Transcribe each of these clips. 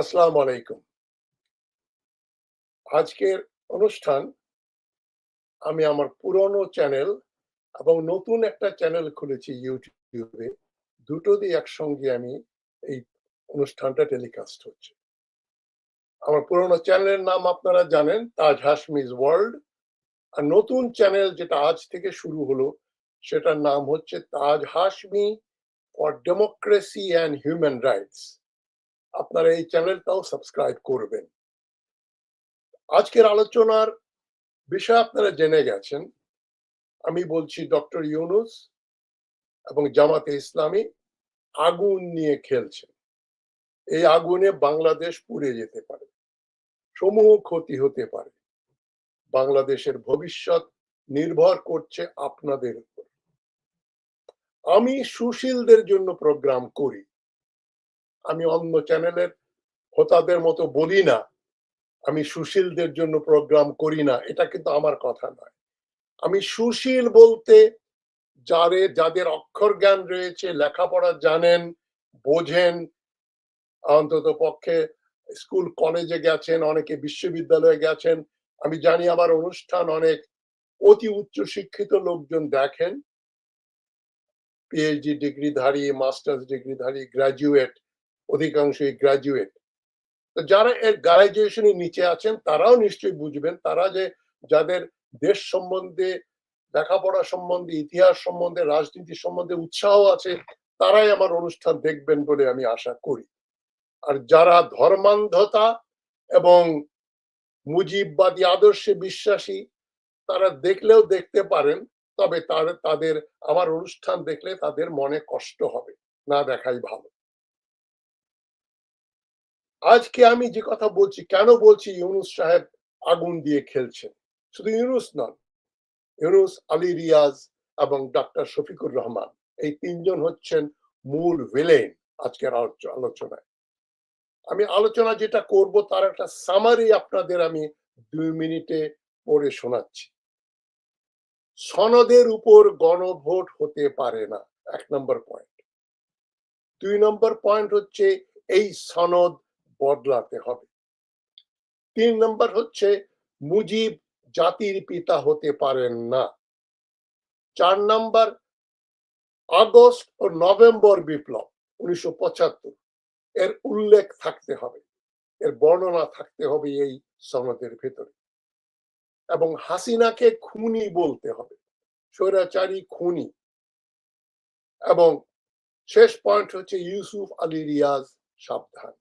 আসসালামু আলাইকুম। আজকের অনুষ্ঠান, আমি আমার পুরনো চ্যানেল এবং নতুন একটা চ্যানেল খুলেছি ইউটিউবে। দুটো দিয়ে একসঙ্গে আমি এই অনুষ্ঠানটা টেলিকাস্ট হচ্ছে। আমার পুরনো চ্যানেলের নাম আপনারা জানেন, তাজ হাসমিজ ওয়ার্ল্ড। আর নতুন চ্যানেল যেটা আজ থেকে শুরু হলো, সেটার নাম হচ্ছে Taj Hashmi for democracy and human rights. আপনারা এই চ্যানেলটাও সাবস্ক্রাইব করবেন। আজকের আলোচনার বিষয় আপনারা জেনে গেছেন। আমি বলছি ডক্টর ইউনুস এবং জামাতে ইসলামী আগুন নিয়ে খেলছেন। এই আগুনে বাংলাদেশ পুড়ে যেতে পারে, সমূহ ক্ষতি হতে পারে। বাংলাদেশের ভবিষ্যৎ নির্ভর করছে আপনাদের উপর। আমি সুশীলদের জন্য প্রোগ্রাম করি। আমি অন্য চ্যানেলের হোতাদের মতো বলি না। আমি সুশীলদের জন্য প্রোগ্রাম করি না। এটা কিন্তু আমার কথা নয়। আমি সুশীল বলতে যারে, যাদের অক্ষর জ্ঞান রয়েছে, লেখাপড়া জানেন, বোঝেন, অন্তত পক্ষে স্কুল, কলেজে গেছেন, অনেকে বিশ্ববিদ্যালয়ে গেছেন, আমি জানি আমার অনুষ্ঠান অনেক অতি উচ্চ শিক্ষিত লোকজন দেখেন। পিএইচডি ডিগ্রিধারী মাস্টার্স ডিগ্রিধারী গ্রাজুয়েট অধিকাংশই গ্রাজুয়েট তো যারা এর গ্রাজুয়েশনের নিচে আছেন, তারাও নিশ্চয়ই বুঝবেন, তারা যে যাদের দেশ সম্বন্ধে, লেখাপড়া সম্বন্ধে, ইতিহাস সম্বন্ধে, রাজনীতি সম্বন্ধে উৎসাহ আছে, তারাই আমার অনুষ্ঠান দেখবেন বলে আমি আশা করি। আর যারা ধর্মান্ধতা এবং মুজিববাদী আদর্শে বিশ্বাসী, তারা দেখলেও দেখতে পারেন, তবে তাদের, আমার অনুষ্ঠান দেখলে তাদের মনে কষ্ট হবে, না দেখাই ভালো। আজকে আমি যে কথা বলছি, কেন বলছি ইউনুস সাহেব আগুন দিয়ে খেলছেন? শুধু ইউনুস নন, ইউনুস আলী রিয়াজ এবং ডাক্তার শফিকুর রহমান, এই তিনজন হচ্ছেন মূল ভিলেন আজকের আলোচনায়। আমি আলোচনা যেটা করব তার একটা সামারি আপনাদের আমি দুই মিনিটে পড়ে শোনাচ্ছি। সনদের উপর গণভোট হতে পারে না, এক নম্বর পয়েন্ট দুই নম্বর পয়েন্ট হচ্ছে এই সনদ বদলাতে হবে। তিন নম্বর হচ্ছে, মুজিব জাতির পিতা হতে পারেন না। চার নম্বর, আগস্ট ও নভেম্বর বিপ্লব, উনিশশো এর উল্লেখ থাকতে হবে, এর বর্ণনা থাকতে হবে এই সনদের ভেতরে। এবং হাসিনাকে খুনি বলতে হবে, স্বৈরাচারী খুনি। এবং শেষ পয়েন্ট হচ্ছে ইউসুফ আলী রিয়াজ সাবধান।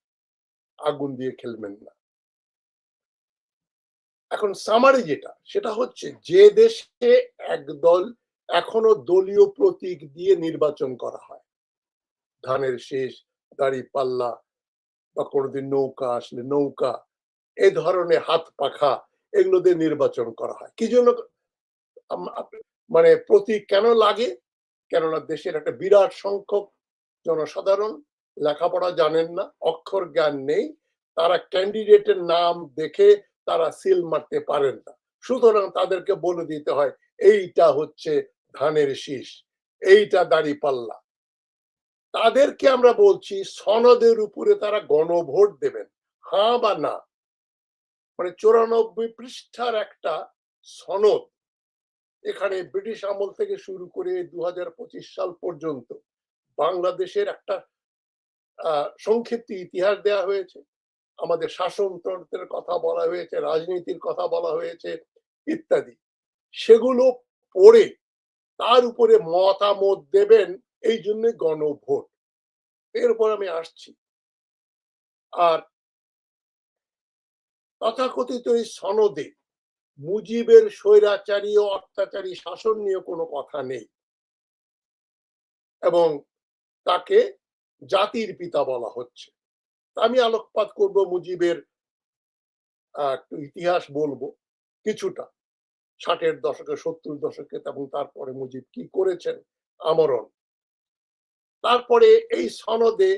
আগুন দিয়ে খেলবেন না। এখন সামারি যেটা, সেটা হচ্ছে যে দেশে একদল এখনও দলীয় প্রতীক দিয়ে নির্বাচন করা হয়। ধানের শেষ, দাড়ি পাল্লা বা কোনোদিন নৌকা আসলে নৌকা, এ ধরনের হাত পাখা এগুলো দিয়ে নির্বাচন করা হয়। কি জন্য মানে প্রতীক কেন লাগে? কেননা দেশের একটা বিরাট সংখ্যক জনসাধারণ লেখাপড়া জানেন না, অক্ষর জ্ঞান নেই, তারা ক্যান্ডিডেটের নাম দেখে তারা সিল মারতে পারেন না। সুতরাং তাদেরকে বলে দিতে হয়, এইটা হচ্ছে ধানের শীষ, এইটা দাড়ি পাল্লা তাদেরকে আমরা বলছি, সনদের উপরে তারা গণভোট দেবেন হ্যাঁ বা না? মানে চৌরানব্বই পৃষ্ঠার একটা সনদ এখানে ব্রিটিশ আমল থেকে শুরু করে দু হাজার পঁচিশ সাল পর্যন্ত বাংলাদেশের একটা সংক্ষিপ্ত ইতিহাস দেয়া হয়েছে। আমাদের শাসনতন্ত্রের কথা বলা হয়েছে, রাজনীতির কথা বলা হয়েছে ইত্যাদি। সেগুলো পড়ে তার উপরে মতামত দেবেন, এই জন্য গণভোট। এর উপর আমি আসছি। আর তথাকথিত এই সনদে মুজিবের স্বৈরাচারী ও অত্যাচারী শাসন নিয়ে কোনো কথা নেই। এবং তাকে জাতির পিতা বলা হচ্ছে। আমি আলোকপাত করব মুজিবের ইতিহাস বলব কিছুটা। ষাটের দশকে, সত্তর দশকে এবং তারপরে মুজিব কি করেছেন আমরণ। তারপরে এই সনদে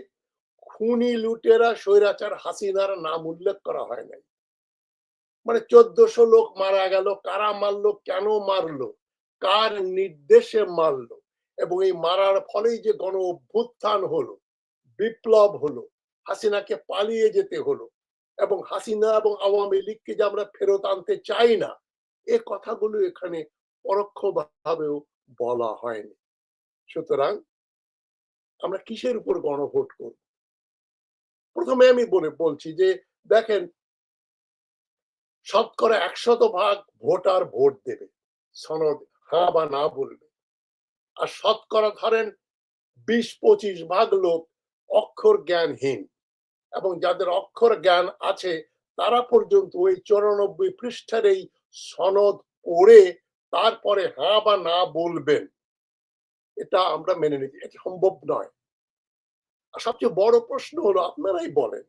খুনি লুটেরা স্বৈরাচার হাসিনার নাম উল্লেখ করা হয় নাই। মানে চোদ্দশো লোক মারা গেল, কারা মারলো, কেন মারলো, কার নির্দেশে মারলো এবং এই মারার ফলেই যে গণ অভ্যুত্থান হলো বিপ্লব হলো, হাসিনাকে পালিয়ে যেতে হলো এবং হাসিনা এবং আওয়ামী লীগকে যে আমরা ফেরত আনতে চাই না, এ কথাগুলো এখানে পরোক্ষভাবেও বলা হয়নি। সুতরাং আমরা কিসের উপর গণভোট করব? প্রথমে আমি বলে, বলছি যে দেখেন, শতকরা একশত ভাগ ভোটার ভোট দেবে, সনদ হ্যাঁ বা না বলবে। আর শতকরা ধরেন বিশ পঁচিশ ভাগ লোক অক্ষর জ্ঞানহীন। এবং যাদের অক্ষর জ্ঞান আছে, তারা পর্যন্ত ওই চৌরানব্বই পৃষ্ঠার এই সনদ পড়ে তারপরে হ্যাঁ বা না বলবেন। এটা আমরা মেনে নিতে এটা সম্ভব নয়। আর সবচেয়ে বড় প্রশ্ন হলো, আপনারাই বলেন,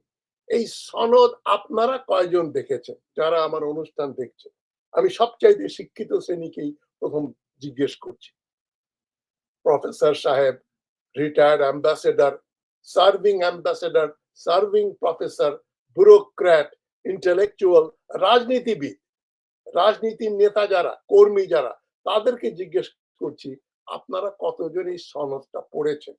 এই সনদ আপনারা কয়জন দেখেছেন? যারা আমার অনুষ্ঠান দেখছে। আমি সবচাইতে শিক্ষিত শ্রেণীকেই প্রথম জিজ্ঞেস করছি। প্রফেসর সাহেব retired ambassador serving ambassador serving professor bureaucrat intellectual রাজনীতিবিদ, রাজনীতির নেতা যারা, কর্মী যারা, তাদেরকে জিজ্ঞেস করছি, আপনারা কতজন এই সনদটা পড়েছেন?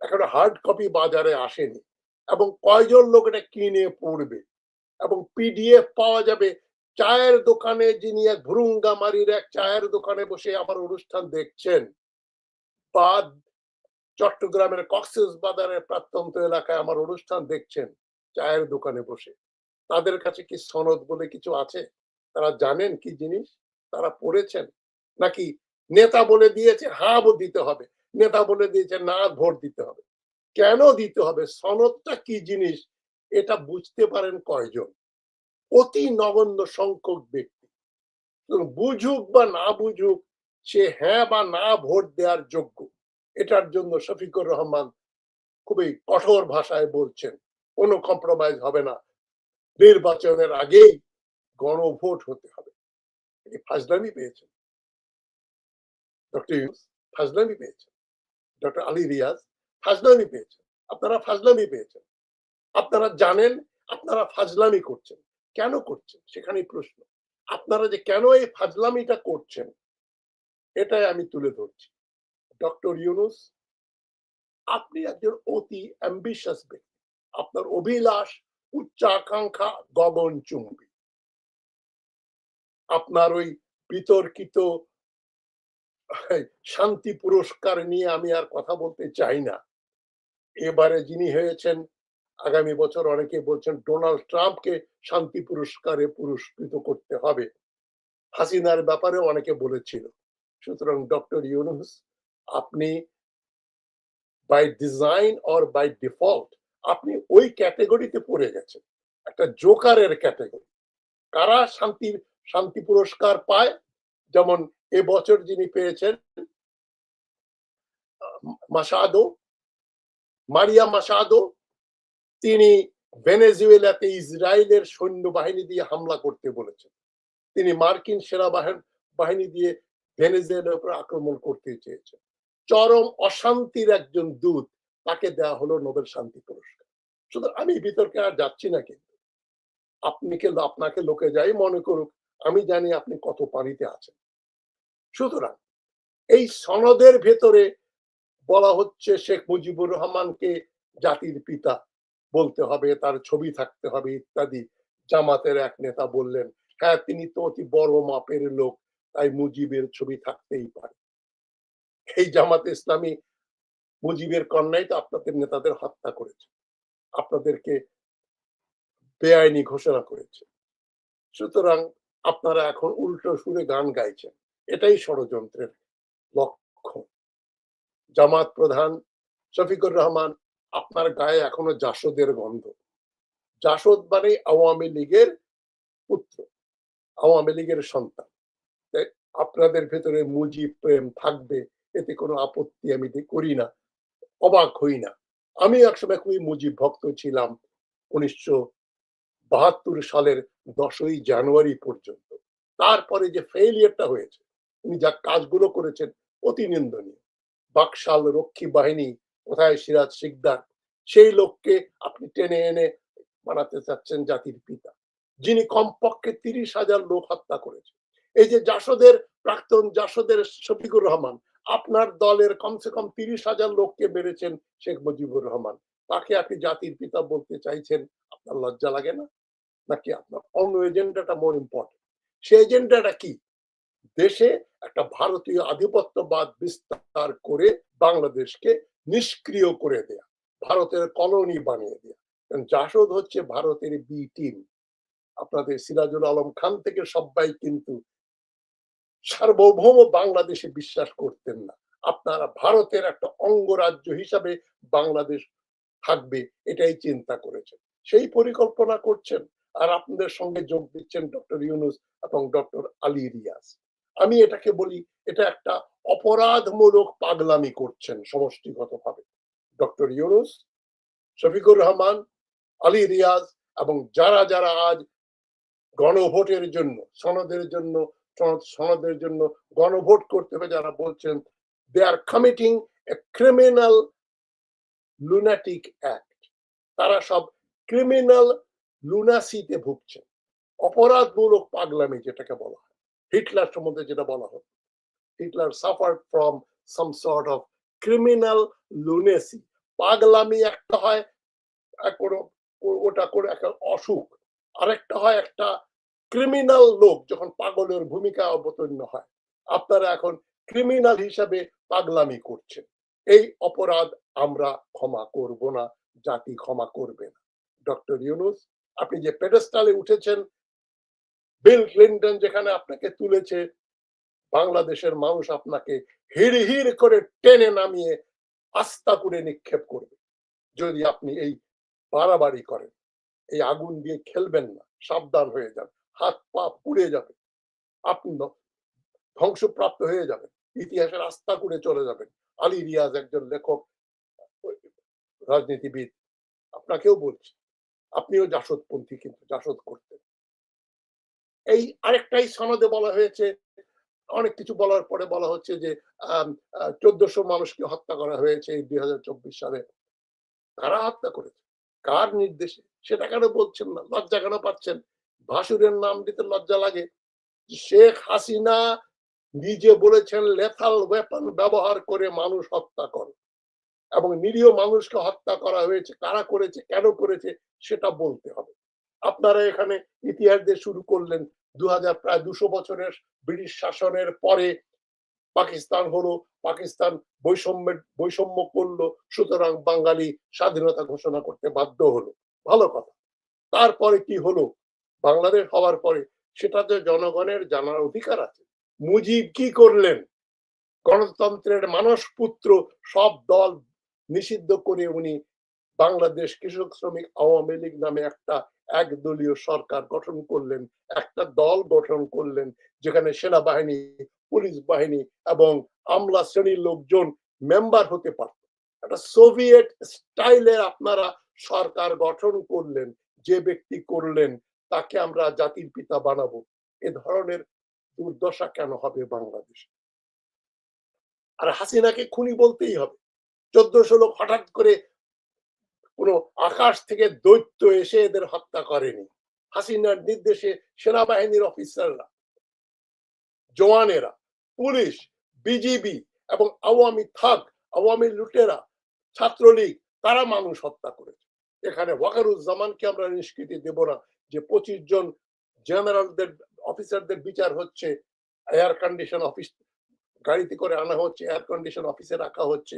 এখন হার্ড কপি বাজারে আসেনি। এবং কয়জন লোক এটা কিনে পড়বে? এবং পিডিএফ পাওয়া যাবে? চায়ের দোকানে যিনি এক ভুরুঙ্গামারির এক চায়ের দোকানে বসে আমার অনুষ্ঠান দেখছেন। বা চট্টগ্রামের কক্সেস বাজারের প্রাত্যন্ত এলাকায় আমার অনুষ্ঠান দেখছেন চায়ের দোকানে বসে। তাদের কাছে কি সনদ বলে কিছু আছে? তারা জানেন কি জিনিস? তারা পড়েছেন? নাকি নেতা বলে দিয়েছে হ্যাঁ দিতে হবে। নেতা বলে দিয়েছে, না ভোট দিতে হবে। কেন দিতে হবে? সনদটা কি জিনিস? এটা বুঝতে পারেন কয়জন? অতি নগণ্য সংখ্যক ব্যক্তি। বুঝুক বা না বুঝুক, সে হ্যাঁ বা না ভোট দেওয়ার যোগ্য। এটার জন্য শফিকুর রহমান খুবই কঠোর ভাষায় বলছেন, কোনো কম্প্রোমাইজ হবে না। নির্বাচনের আগেই গণভোট হতে হবে। ফাজলামি পেয়েছেন। ডক্টর ইউস ফাজলামি পেয়েছেন। ডক্টর আলী রিয়াজ ফাজলামি পেয়েছেন। আপনারা ফাজলামি পেয়েছেন। আপনারা জানেন, আপনারা ফাজলামি করছেন। কেন করছেন? সেখানেই প্রশ্ন। আপনারা যে কেন এই ফাজলামিটা করছেন, এটাই আমি তুলে ধরছি। ডক্টর ইউনুস আপনি একজন অতি অ্যাম্বিশাস ব্যক্তি। আপনার অভিলাষ উচ্চ আকাঙ্ক্ষা গগন চুম্বী। আপনার ওই বিতর্কিত শান্তি পুরস্কার নিয়ে আমি আর কথা বলতে চাই না। এবারে যিনি হয়েছেন, আগামী বছর অনেকে বলছেন ডোনাল্ড ট্রাম্পকে শান্তি পুরস্কারে পুরস্কৃত করতে হবে। হাসিনার ব্যাপারে অনেকে বলেছিল। সুতরাং ডক্টর ইউনুস আপনি by design or by default আপনি ওই ক্যাটেগরিতে পড়ে গেছেন। একটা জোকারের ক্যাটেগরি কারা শান্তি শান্তি পুরস্কার পায়? যেমন এবছর যিনি পেয়েছেন মাসাদো, মারিয়া মাসাদো, তিনি ভেনেজুয়েলাতে ইসরায়েলের সৈন্যবাহিনী দিয়ে হামলা করতে বলেছেন। তিনি মার্কিন সেনা বাহিনী দিয়ে ভেনেজুয়েলার উপর আক্রমণ করতে চেয়েছেন। চরম অশান্তির একজন দূত তাকে দেওয়া হলো নোবেল শান্তি পুরস্কার। শুধু আমি বিতর্কে আর যাচ্ছি না কিন্তু। আপনি কে আপনাকে লোকে যাই মনে করুক, আমি জানি আপনি কত পানিতে আছেন। সুতরাং এই সনদের ভেতরে বলা হচ্ছে শেখ মুজিবুর রহমানকে জাতির পিতা বলতে হবে, তার ছবি থাকতে হবে ইত্যাদি। জামাতের এক নেতা বললেন হ্যাঁ তিনি তো অতি বড় মাপের লোক, তাই মুজিবের ছবি থাকতেই পারে। এই জামাত ইসলামী মুজিবের কন্যাই তো আপনাদের নেতাদের হত্যা করেছে। আপনাদেরকে বেআইনি ঘোষণা করেছে। সুতরাং আপনারা এখন উল্টো সুরে গান গাইছেন। এটাই ষড়যন্ত্রের লক্ষ্য। জামাত প্রধান শফিকুর রহমান, আপনার গায়ে এখনও জাসদের গন্ধ। জাসদ মানে আওয়ামী লীগের পুত্র, আওয়ামী লীগের সন্তান। আপনাদের ভেতরে মুজিব প্রেম থাকবে এতে কোনো আপত্তি আমি করি না, অবাক হই না। আমি একসময় খুবই মুজিব ভক্ত ছিলাম, উনিশশো বাহাত্তর সালের দশই জানুয়ারি পর্যন্ত। তারপরে যে ফেইলিয়ারটা হয়েছে, উনি যা কাজগুলো করেছেন অতি নিন্দনীয়। বাকশাল রক্ষী বাহিনী কোথায় সিরাজ শিকদার? সেই লোককে আপনি টেনে এনে বানাতে চাচ্ছেন জাতির পিতা, যিনি কমপক্ষে তিরিশ হাজার লোক হত্যা করেছে এই যে জাসদের, প্রাক্তন জাসদের শফিকুর রহমান আপনার দলের কমসে কম তিরিশ হাজার লোককে মেরেছেন শেখ মুজিবুর রহমান। তাকে আপনি জাতির পিতা বলতে চাইছেন, আপনার লজ্জা লাগে না? নাকি আপনার অন্য এজেন্ডাটা মোর ইম্পর্টেন্ট সে এজেন্ডাটা কি? দেশে একটা ভারতীয় আধিপত্যবাদ বিস্তার করে বাংলাদেশকে নিষ্ক্রিয় করে দেয়া, ভারতের কলোনি বানিয়ে দেয়া। জাসদ হচ্ছে ভারতের বি টিম আপনাদের সিরাজুল আলম খান থেকে সবাই কিন্তু সার্বভৌম বাংলাদেশে বিশ্বাস করতেন না। আপনারা ভারতের একটা অঙ্গরাজ্য হিসাবে বাংলাদেশ থাকবে, এটাই চিন্তা করেছেন। সেই পরিকল্পনা করছেন। আর আপনাদের সঙ্গে যোগ দিচ্ছেন ডক্টর ইউনুস এবং ডক্টর আলী রিয়াজ। আমি এটাকে বলি, এটা একটা অপরাধমূলক পাগলামি করছেন সমষ্টিগতভাবে। ডক্টর ইউনুস, শফিকুর রহমান, আলী রিয়াজ এবং যারা যারা আজ গণভোটের জন্য, সনদের জন্য সনদের জন্য গণভোট করতে হবে যারা বলছেন they are committing a criminal lunatic act তারা সব ক্রিমিনাল লুনাসিতে ভুগছেন। অপরাধমূলক পাগলামি যেটাকে বলা হয়। হিটলার সম্বন্ধে যেটা বলা হয়। Hitler suffer from some sort of criminal lunacy পাগলামি একটা হয় কোনো- ওটা করে একটা অসুখ। আরেকটা হয় একটা ক্রিমিনাল লোক যখন পাগলের ভূমিকা অবতীর্ণ হয়, আপনারা এখন ক্রিমিনাল হিসাবে পাগলামি করছেন। এই অপরাধ আমরা ক্ষমা করব না, জাতি ক্ষমা করবে না। ডক্টর ইউনুস, আপনি যে পেডেস্টালে উঠেছেন, বিল ক্লিন্টন যেখানে আপনাকে তুলেছে, বাংলাদেশের মানুষ আপনাকে হিড় হিড় করে টেনে নামিয়ে আস্থা করে নিক্ষেপ করবে। যদি আপনি এই বাড়াবাড়ি করেন, এই আগুন দিয়ে খেলবেন না, সাবধান হয়ে যান। হাত পা পুড়ে যাবে। আপনি ধ্বংসপ্রাপ্ত হয়ে যাবেন। ইতিহাসের আস্থা করে চলে যাবেন। আলী রিয়াজ একজন লেখক রাজনীতিবিদ। আপনাকেও বলছি, আপনিও জাসদপন্থী কিন্তু জাসদ করতেন। এই আরেকটাই সনদে বলা হয়েছে, অনেক কিছু বলার পরে বলা হচ্ছে যে চোদ্দশো মানুষকে হত্যা করা হয়েছে এই দুই হাজার চব্বিশ সালে। কারা হত্যা করেছে? কার নির্দেশে? সেটা কেন বলছেন না? লজ্জা কেন পাচ্ছেন? ভাসুরের নাম দিতে লজ্জা লাগে। শেখ হাসিনা নিজে বলেছেন, লেথাল ওয়েপন ব্যবহার করে মানুষ হত্যা করে। এবং নিরীহ মানুষকে হত্যা করা হয়েছে, কারা করেছে, কেন করেছে, সেটা বলতে হবে। আপনারা এখানে ইতিহাস দিয়ে শুরু করলেন দু হাজার প্রায় দুশো বছরের ব্রিটিশ শাসনের পরে পাকিস্তান হলো, পাকিস্তান বৈষম্যের, বৈষম্য করল, সুতরাং বাঙালি স্বাধীনতা ঘোষণা করতে বাধ্য হলো। ভালো কথা। তারপরে কি হলো? বাংলাদেশ হওয়ার পরে সেটা তো জনগণের জানার অধিকার আছে। মুজিব কি করলেন? গণতন্ত্রের মানস পুত্র সব দল নিষিদ্ধ করে উনি বাংলাদেশ কৃষক শ্রমিক আওয়ামী লীগ নামে একটা একদলীয় সরকার গঠন করলেন, একটা দল গঠন করলেন, যেখানে সেনাবাহিনী, পুলিশ বাহিনী এবং আমলা শ্রেণির লোকজন মেম্বার হতে পারত। একটা সোভিয়েত স্টাইলে আপনারা সরকার গঠন করলেন, যে ব্যক্তি করলেন তাকে আমরা জাতির পিতা বানাবো। এ ধরনের দুর্দশা কেন হবে বাংলাদেশ? আর হাসিনাকে খুনি বলতেই হবে। চোদ্দশো লোক হঠাৎ করে কোনো আকাশ থেকে দৈত্য এসে এদের হত্যা করেনি। হাসিনার নির্দেশে সেনাবাহিনীর অফিসাররা, জওয়ানেরা, পুলিশ, বিজিবি এবং আওয়ামী থাক, আওয়ামী লুটেরা, ছাত্রলীগ, তারা মানুষ হত্যা করেছে। এখানে ওয়াকারুজ্জামানকে আমরা নিষ্কৃতি দেব না। যে পঁচিশ জন জেনারেলদের, অফিসারদের বিচার হচ্ছে এয়ার কন্ডিশন অফিস গাড়িতে করে আনা হচ্ছে এয়ার কন্ডিশন অফিসে রাখা হচ্ছে।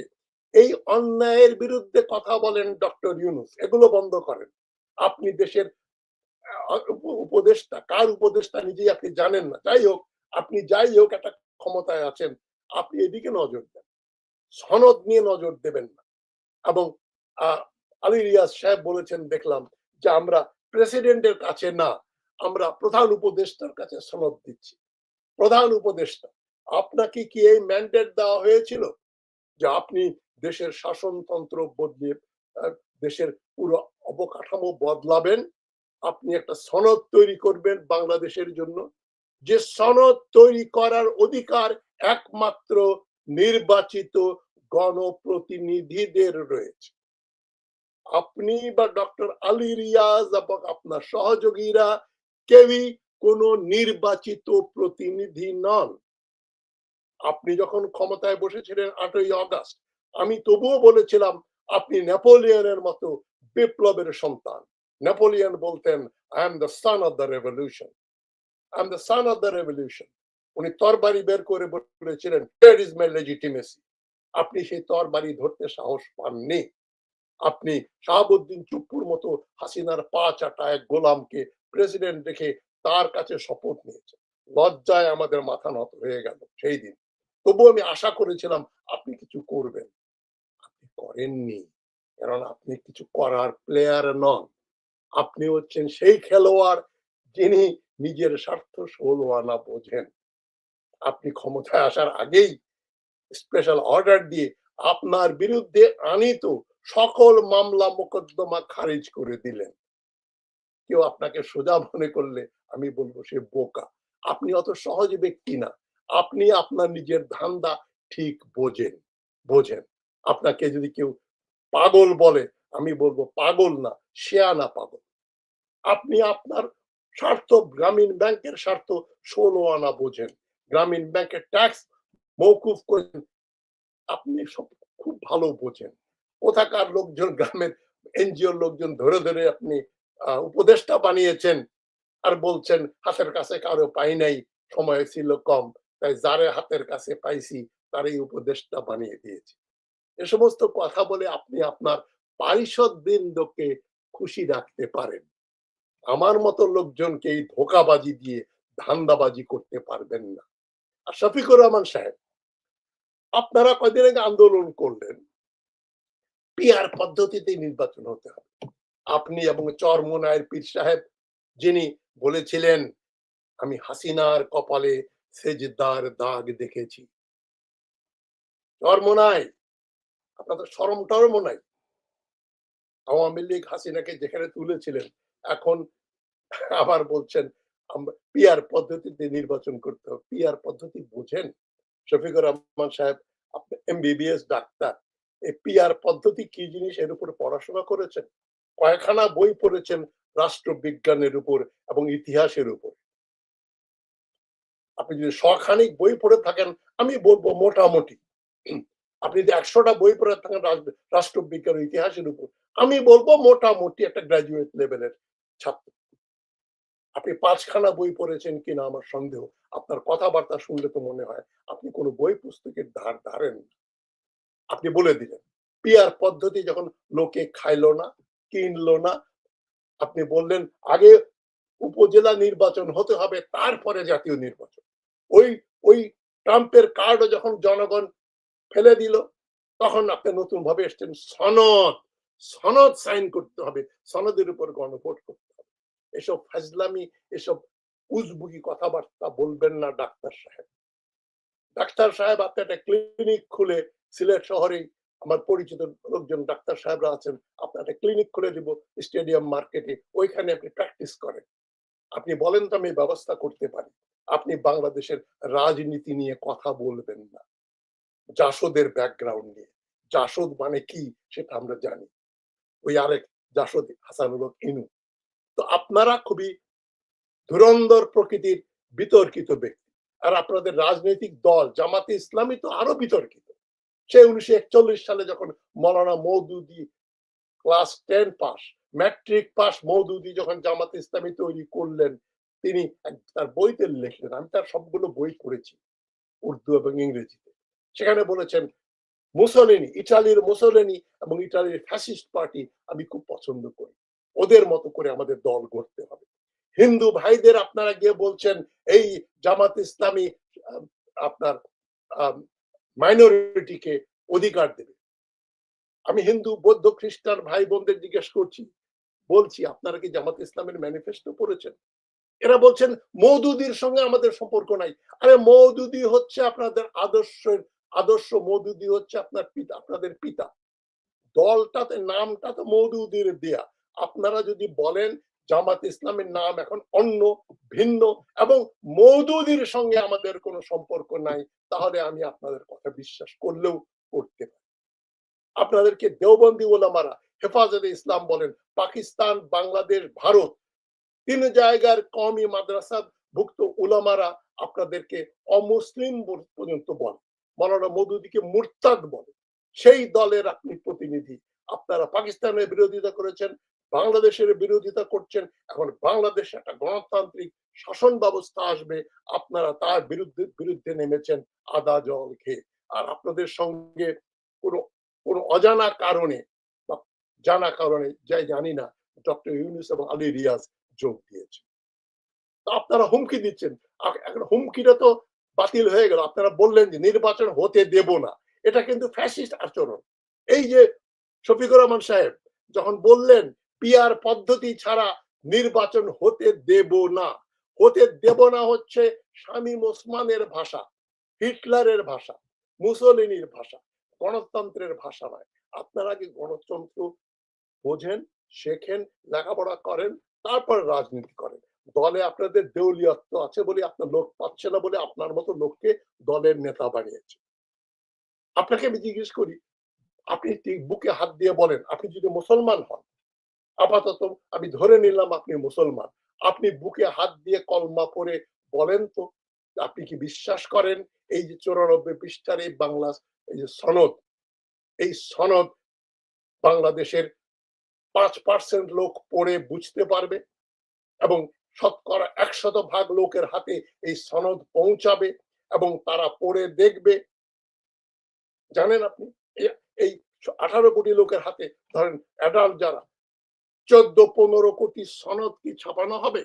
এই অন্যায়ের বিরুদ্ধে কথা বলেন ডক্টর ইউনুস, এগুলো বন্ধ করেন। আপনি দেশের উপদেষ্টা, কার উপদেষ্টা নিজেই আপনি জানেন না। যাই হোক, আপনি যাই হোক, একটা ক্ষমতায় আছেন, আপনি এদিকে নজর দেন। সনদ নিয়ে নজর দেবেন না। এবং আলী রিয়াজ সাহেব বলেছেন, দেখলাম যে আমরা প্রেসিডেন্টের কাছে না, আমরা প্রধান উপদেষ্টার কাছে সনদ দিচ্ছি। প্রধান উপদেষ্টা, আপনাকে কি এই ম্যান্ডেট দেওয়া হয়েছিল যে আপনি দেশের শাসনতন্ত্র বদলিয়ে দেশের পুরো অবকাঠামো বদলাবেন? আপনি একটা সনদ তৈরি করবেন বাংলাদেশের জন্য। যে সনদ তৈরি করার অধিকার একমাত্র নির্বাচিত গণপ্রতিনিধিদের রয়েছে। আপনি বা ডক্টর আলী রিয়াজ এবং আপনার সহযোগীরা কেউই কোনো নির্বাচিত প্রতিনিধি নন। আপনি যখন ক্ষমতায় বসেছিলেন আটই অগাস্ট আমি তবুও বলেছিলাম, আপনি নেপোলিয়নের মতো বিপ্লবের সন্তান। নেপোলিয়ন বলতেন I am the son of the revolution I am the son of the revolution উনি তরবারি বের করে বলেছিলেন is my legitimacy. আপনি সেই তরবারি ধরতে সাহস পাননি। আপনি শাহাবুদ্দিন চুপ্পুর মতো হাসিনার পা চাটা এক গোলামকে প্রেসিডেন্ট রেখে তার কাছে শপথ নিয়েছে লজ্জায় আমাদের মাথা নত হয়ে গেল সেই দিন। তবু আমি আশা করেছিলাম আপনি কিছু করবেন। আপনি করেননি। কারণ আপনি কিছু করার প্লেয়ার নন। আপনি হচ্ছেন সেই খেলোয়াড় যিনি নিজের স্বার্থ ষোলো আনা বোঝেন। আপনি ক্ষমতায় আসার আগেই স্পেশাল অর্ডার দিয়ে আপনার বিরুদ্ধে আনিত সকল মামলা মোকদ্দমা খারিজ করে দিলেন। কেউ আপনাকে সোজা মনে করলে আমি বলব সে বোকা। আপনি অত সহজ ব্যক্তি না। আপনি আপনার নিজের ধান্দা ঠিক বোঝেন বোঝেন। আপনাকে যদি কেউ পাগল বলে, আমি বলব পাগল না শেয়ানা পাগল। আপনি আপনার স্বার্থ, গ্রামীণ ব্যাংকের স্বার্থ ষোলো আনা বোঝেন। গ্রামীণ ব্যাংকের ট্যাক্স মৌকুফ করেন আপনি সব খুব ভালো বোঝেন। কোথাকার লোকজন, গ্রামের এনজিওর লোকজন ধরে ধরে আপনি উপদেষ্টা বানিয়েছেন আর বলছেন, হাতের কাছে কারও পাই নাই, সময় ছিল কম, তাই যারে হাতের কাছে পাইছি, তারই উপদেষ্টা বানিয়ে দিয়েছি। এ সমস্ত কথা বলে আপনি আপনার পারিষদ বৃন্দকে খুশি রাখতে পারেন। আমার মতো লোকজনকে এই ধোকাবাজি দিয়ে ধান্দাবাজি করতে পারবেন না। আর শফিকুর রহমান সাহেব, আপনারা কয়দিন আগে আন্দোলন করলেন? পিআর পদ্ধতিতে নির্বাচন হতে হবে। আপনি এবং চরমোনায়ের পীর সাহেব যিনি বলেছিলেন, আমি হাসিনার কপালে সেজদার দাগ দেখেছি। চরমোনাই আপনাদের সরম টরম নাই। আওয়ামী লীগ হাসিনাকে যেখানে তুলেছিলেন, এখন আবার বলছেন পিআর পদ্ধতিতে নির্বাচন করতে হবে। পিআর পদ্ধতি বুঝেন? শফিকুর রহমান সাহেব এমবিবিএস ডাক্তার। পিআর পদ্ধতি কি জিনিস এর উপর পড়াশোনা করেছেন? কয়েকখানা বই পড়েছেন রাষ্ট্রবিজ্ঞানের উপর এবং ইতিহাসের উপর। আপনি যদি শখানিক বই পড়ে থাকেন, আমি বলব মোটামুটি। আপনি যদি একশোটা বই পড়ে থাকেন রাষ্ট্রবিজ্ঞান ইতিহাসের উপর, আমি বলব মোটামুটি একটা গ্রাজুয়েট লেভেলের ছাত্র। আপনি পাঁচখানা বই পড়েছেন কিনা আমার সন্দেহ। আপনার কথাবার্তা শুনলে তো মনে হয় আপনি কোনো বই পুস্তকের ধার ধারেন না। আপনি বলে দিলেন। পিয়ার পদ্ধতি যখন লোকে খাইলো না, কিনলো না, আপনি বললেন, আগে উপজেলা নির্বাচন হতে হবে, তারপরে জাতীয় নির্বাচন। ওই ওই ট্রাম্পের কার্ডও যখন জনগণ ফেলে দিল, তখন আপনি নতুন ভাবে এসছেন, সনদ সনদ সাইন করতে হবে, সনদের উপর গণভোট করতে হবে। এসব ফাজলামি, এসব উজবুগি কথাবার্তা বলবেন না ডাক্তার সাহেব। ডাক্তার সাহেব আপনি একটা ক্লিনিক খুলে সিলেট শহরেই আমার পরিচিত লোকজন ডাক্তার সাহেবরা আছেন, আপনার একটা ক্লিনিক খুলে দিব স্টেডিয়াম মার্কেটে ওইখানে আপনি প্র্যাকটিস করেন। আপনি বলেন তো আমি ব্যবস্থা করতে পারি। আপনি বাংলাদেশের রাজনীতি নিয়ে কথা বলবেন না। জাসদের ব্যাকগ্রাউন্ড নিয়ে। জাসদ মানে কি সেটা আমরা জানি। ওই আরেক জাসদ, হাসানুল ইনু। তো আপনারা খুবই ধুরন্ধর প্রকৃতির বিতর্কিত ব্যক্তি। আর আপনাদের রাজনৈতিক দল, জামাতে ইসলামী তো আরও বিতর্কিত। সে উনিশশো একচল্লিশ সালে যখন Maulana Maududi class ten pass, matric pass Maududi যখন জামাতে ইসলামী তৈরি করলেন, তিনি তার বইতে লিখলেন, আমি তার সবগুলো বই পড়েছি উর্দু এবং ইংরেজিতে। সেখানে বলেছেন মুসলিনি ইটালির মুসলিনি এবং ইটালির ফ্যাসিস্ট পার্টি আমি খুব পছন্দ করি। ওদের মতো করে আমাদের দল গড়তে হবে। হিন্দু ভাইদের আপনারা গিয়ে বলছেন, এই জামাত ইসলামী আপনার মাইনরিটিকে অধিকার দেবে। আমি হিন্দু, বৌদ্ধ, খ্রিস্টান ভাই বোনদের জিজ্ঞেস করছি, বলছি, আপনারা কি জামাত ইসলামের ম্যানিফেস্টো পড়েছেন? এরা বলছেন মৌদুদির সঙ্গে আমাদের সম্পর্ক নাই। আরে মৌদুদি হচ্ছে আপনাদের আদর্শের, আদর্শ মৌদুদি হচ্ছে আপনার পিতা, আপনাদের পিতা। দলটাতে নামটা তো মৌদুদির দেয়া। আপনারা যদি বলেন জামাত ইসলামের নাম এখন অন্য, ভিন্ন এবং মৌদুদির সঙ্গে আমাদের কোনো সম্পর্ক নাই, তাহলে আমি আপনাদের কথা বিশ্বাস করলেও করতে পারি। আপনাদেরকে দেওবন্দি ওলামারা হেফাজতে ইসলাম বলেন, পাকিস্তান, বাংলাদেশ, ভারত, তিন জায়গার কমি মাদ্রাসা ভুক্ত উলামারা আপনাদেরকে অমুসলিম পর্যন্ত বলে। মৌলানা মধুদিকে মুরতাদ বলে। সেই দলের আপনি প্রতিনিধি। আপনারা পাকিস্তানের বিরোধিতা করেছেন বাংলাদেশের বিরোধিতা করছেন, এখন বাংলাদেশ একটা গণতান্ত্রিক শাসন ব্যবস্থা আসবে, আপনারা তার বিরুদ্ধে বিরুদ্ধে নেমেছেন আদা জল খেয়ে। আর আপনাদের সঙ্গে কোনো কোনো অজানা কারণে বা জানা কারণে, যাই জানি না, ডক্টর ইউনুস এবং আলী রিয়াজ যোগ দিয়েছে আপনারা হুমকি দিচ্ছেন। এখন হুমকিটা তো বাতিল হয়ে গেল। আপনারা বললেন যে নির্বাচন হতে দেব না। এটা কিন্তু ফ্যাসিস্ট আচরণ। এই যে শফিকুর রহমান সাহেব যখন বললেন পিআর পদ্ধতি ছাড়া নির্বাচন হতে দেব না। হতে দেব না হচ্ছে শামীম ওসমানের ভাষা, হিটলারের ভাষা, মুসলিনীর ভাষা, গণতন্ত্রের ভাষা নয়। আপনারা কি গণতন্ত্র বোঝেন, শেখেন, লেখাপড়া করেন, তারপর রাজনীতি করেন। দলে আপনাদের দেউলিয়ত্ব আছে বলে আপনার লোক পাচ্ছে না বলে আপনার মতো লোককে দলের নেতা বানিয়েছে। আপনাকে আমি জিজ্ঞেস করি, আপনি বুকে হাত দিয়ে বলেন, আপনি যদি মুসলমান হন আপাতত আমি ধরে নিলাম আপনি মুসলমান। আপনি বুকে হাত দিয়ে কলমা পড়ে বলেন তো, আপনি কি বিশ্বাস করেন? এই যে চৌরানব্বই পৃষ্ঠার এই বাংলা, এই যে সনদ, এই সনদ বাংলাদেশের পাঁচ পার্সেন্ট লোক পড়ে বুঝতে পারবে এবং শতকরা একশত ভাগ লোকের হাতে এই সনদ পৌঁছাবে এবং তারা পড়ে দেখবে। জানেন আপনি, এই আঠারো কোটি লোকের হাতে ধরেন অ্যাডাল্ট যারা চোদ্দ পনেরো কোটি সনদ কি ছাপানো হবে?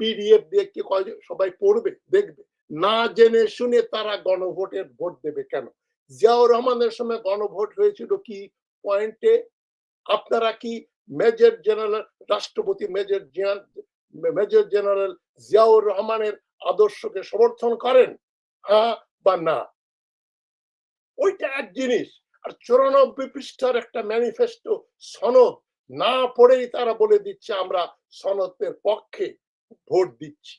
পিডিএফ দিয়ে কি সবাই পড়বে, দেখবে? না জেনে শুনে তারা গণভোটের ভোট দেবে কেন? জিয়াউর রহমানের সময় গণভোট হয়েছিল কি পয়েন্টে আপনারা কি মেজর জেনারেল, রাষ্ট্রপতি মেজর মেজর জেনারেল জিয়াউর রহমানের আদর্শকে সমর্থন করেন? হ্যাঁ বা না? ওইটা এক জিনিস। আর চৌরানব্বই পৃষ্ঠার একটা ম্যানিফেস্টো সনদ না পড়েই তারা বলে দিচ্ছে, আমরা সনদের পক্ষে ভোট দিচ্ছি।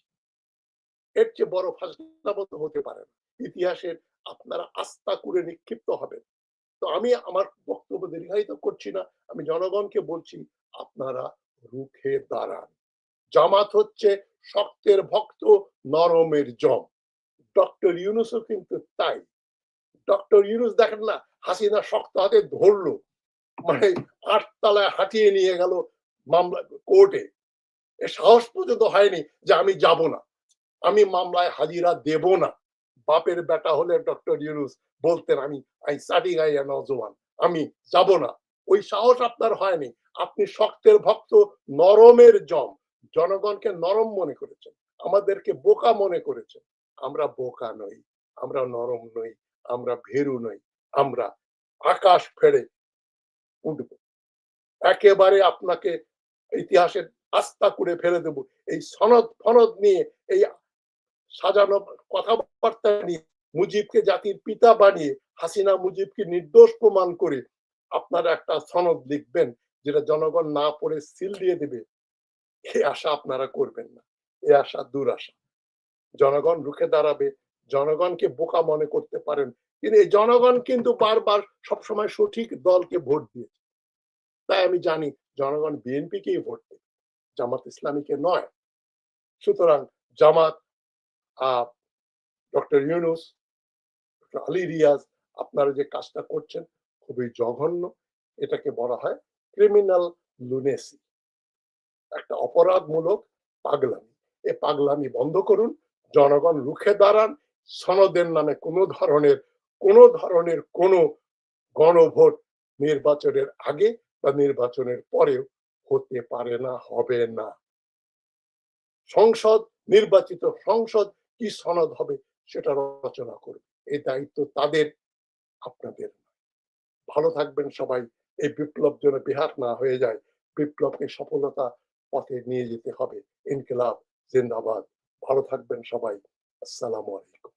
এর চেয়ে বড় ফাঁসলামত হতে পারে না। ইতিহাসের আপনারা আস্থা করে নিক্ষিপ্ত হবেন। তো আমি আমার বক্তব্য দীর্ঘায়িত করছি না, আমি জনগণকে বলছি, আপনারা রুখে দাঁড়ান। জামাত হচ্ছে শক্তের ভক্ত, নরমের জম। ডক্টর ইউনুসও কিন্তু তাই। ডক্টর ইউনুস দেখেন না, হাসিনা শক্ত হাতে ধরলো। মানে আটতলায় হাঁটিয়ে নিয়ে গেল মামলা কোর্টে। সাহস পর্যন্ত হয়নি যে আমি যাব না। আমি মামলায় হাজিরা দেব না। বাপের বেটা হলে ডক্টর ইউনুস, বলতেন আমি, আই সাটি গাইয়া নজওয়ান, আমি যাব না। ওই সাহস আপনার হয়নি। আপনি শক্তের ভক্ত, নরমের জম। জনগণকে নরম মনে করেছেন, আমাদেরকে বোকা মনে করেছেন। আমরা বোকা নই, আমরা নরম নই, আমরা ভেরু নই, আমরা আকাশ ফেড়ে উঠব। একেবারে আপনাকে ইতিহাসের আস্থা করে ফেলে দেব। এই সনদ ফনদ নিয়ে, এই সাজানো কথাবার্তা নিয়ে, মুজিবকে জাতির পিতা বানিয়ে, হাসিনা মুজিবকে নির্দোষ প্রমাণ করে আপনারা একটা সনদ লিখবেন যেটা জনগণ না পড়ে সিল দিয়ে দেবে। এই আশা আপনারা করবেন না। এই আশা দুরাশা। জনগণ রুখে দাঁড়াবে। জনগণকে বোকা মনে করতে পারেন। কিন্তু জনগণ কিন্তু বারবার সবসময় সঠিক দলকে ভোট দিয়েছে। তাই আমি জানি জনগণ বিএনপিকেই ভোট দেবে, জামাত ইসলামীকে নয়। সুতরাং জামাত ডক্টর ইউনুস, ডক্টর আলী রিয়াজ, আপনারা যে কাজটা করছেন খুবই জঘন্য। এটাকে বলা হয় ক্রিমিনাল লুনেসি একটা অপরাধমূলক পাগলামি। এ পাগলামি বন্ধ করুন, জনগণ রুখে দাঁড়ান, সনদের নামে কোনো ধরনের কোনো ধরনের কোনো গণভোট নির্বাচনের আগে বা নির্বাচনের পরেও হতে পারে না, হবে না। সংসদ, নির্বাচিত সংসদ কি সনদ হবে সেটা রচনা করবে। এই দায়িত্ব তাদের, আপনাদের ভালো থাকবেন সবাই। এই বিপ্লব যেন বিহার না হয়ে যায়, বিপ্লবকে সফলতা পথে নিয়ে যেতে হবে। ইনকিলাব, জিন্দাবাদ। ভালো থাকবেন সবাই। আসসালামু আলাইকুম।